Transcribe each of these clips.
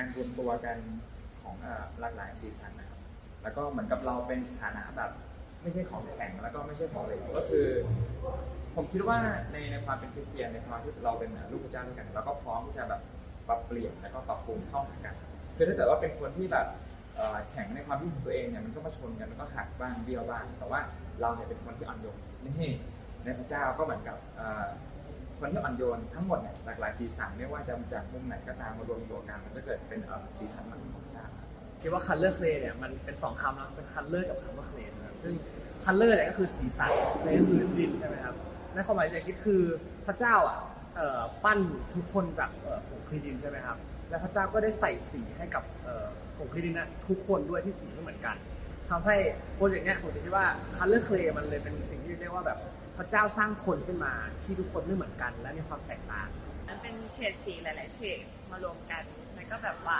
การรวมตัวกันของหลากหลายสีสันนะครับ แล้วก็เหมือนกับเราเป็นสถานะแบบไม่ใช่ของแข็งแล้วก็ไม่ใช่ของเหลวก็คือ ผมคิดว่าในในความเป็นคริสเตียนในความที่เราเป็นลูกพระเจ้าด้วยกันเราก็พร้อมที่จะแบบปรับเปลี่ยนแล้วก็ปรับปรุงเข้าหากัน คือถ้าเกิดว่าเป็นคนที่แบบแข็งในความคิดของตัวเองเนี่ยมันก็มาชนกันมันก็หักบ้างเบี้ยวบ้าง แต่ว่าเราเนี่ยเป็นคนที่อ่อนโยนนี่ในพระเจ้าก็เหมือนกับ คนที่อ่อนโยนทั้งหมดเนี่ยหลากหลายสีสันไม่ว่าจะมาจากมุมไหนก็ตามมารวมตัวกันมันจะเกิดเป็นสีสันใหม่ของพระเจ้าคิดว่า color clay เนี่ยมันเป็นสองคำนะเป็น color กับคำว่า clay นะครับซึ่ง color เนี่ยก็คือสีสัน clay ก็คือดินใช่ไหมครับในความหมายที่จคิดคือพระเจ้าอะปั้นทุกคนจากเอ่อผงคลีดินใช่ไหมครับและพระเจ้าก็ได้ใส่สีให้กับเอ่อผงคลีดินนะทุกคนด้วยที่สีไม่เหมือนกัน ทำให้โปรเจกต์เนี้ยผมคิดว่า color clay มันเลยเป็นสิ่งที่เรียกว่าแบบพระเจ้าสร้างคนขึ้นมาที่ทุกคนไม่เหมือนกัน และมีความแตกต่าง มันเป็นเฉดสีหลาย ๆ เฉดมารวมกันแล้วก็แบบว่า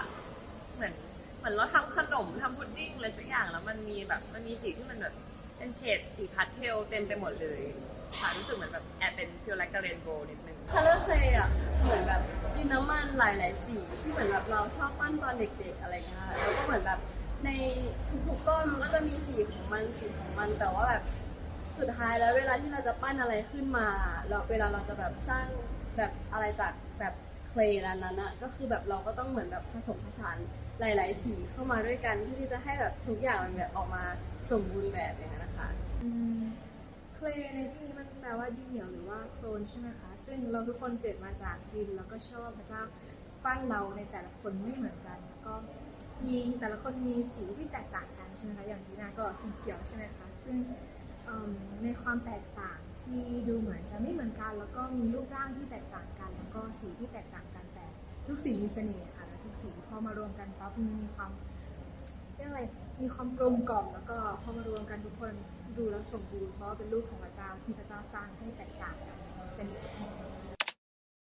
เหมือนเหมือนเราทำขนมทำพุดดิ้งอะไรสักอย่างแล้วมันมีแบบมันมีสีที่มันแบบเป็นเฉดสีพาสเทลเต็มไปหมดเลยค่ะรู้สึกเหมือนแบบแอบเป็นฟิลไลค์กับเรนโบว์นิดนึง color clay อะเหมือนแบบดินน้ำมันหลาย ๆ สีที่เหมือนแบบเราชอบปั้นตอนเด็ก ๆ อะไรเงี้ยค่ะแล้วก็เหมือนแบบ ในทุกๆก้อนมันก็จะมีสีของมันสีของมันแต่ว่าแบบสุดท้ายแล้วเวลาที่เราจะปั้นอะไรขึ้นมาแล้วเวลาเราจะแบบสร้างแบบอะไรจากแบบ clay แล้วนั้นอะก็คือแบบเราก็ต้องเหมือนแบบผสมผสานหลาย ๆ สีเข้ามาด้วยกันเพื่อที่จะให้แบบทุกอย่างมันแบบออกมาสมบูรณ์แบบอย่างนั้นนะคะเคลในที่นี้มันแปลว่าดินเหนียวหรือว่าโคลนใช่ไหมคะ ซึ่งเราทุกคนเกิดมาจากดินแล้วก็เชื่อว่าพระเจ้าปั้นเราในแต่ละคนไม่เหมือนกันแล้วก็ มีแต่ละคนมีสีที่แตกต่างกันใช่ไหมคะอย่างดีนาก็สีเขียวใช่ไหมคะซึ่งในความแตกต่างที่ดูเหมือนจะไม่เหมือนกัน แล้วก็มีรูปร่างที่แตกต่างกัน แล้วก็สีที่แตกต่างกันแต่ทุกสีมีเสน่ห์ค่ะและทุกสีพอมารวมกันปั๊บมันมีความเรียกอะไรมีความกลมกล่อมแล้วก็พอมารวมกันทุกคนดูแล้วสมบูรณ์เพราะเป็นลูกของพระเจ้าที่พระเจ้าสร้างให้แตกต่างกันเสน่ห์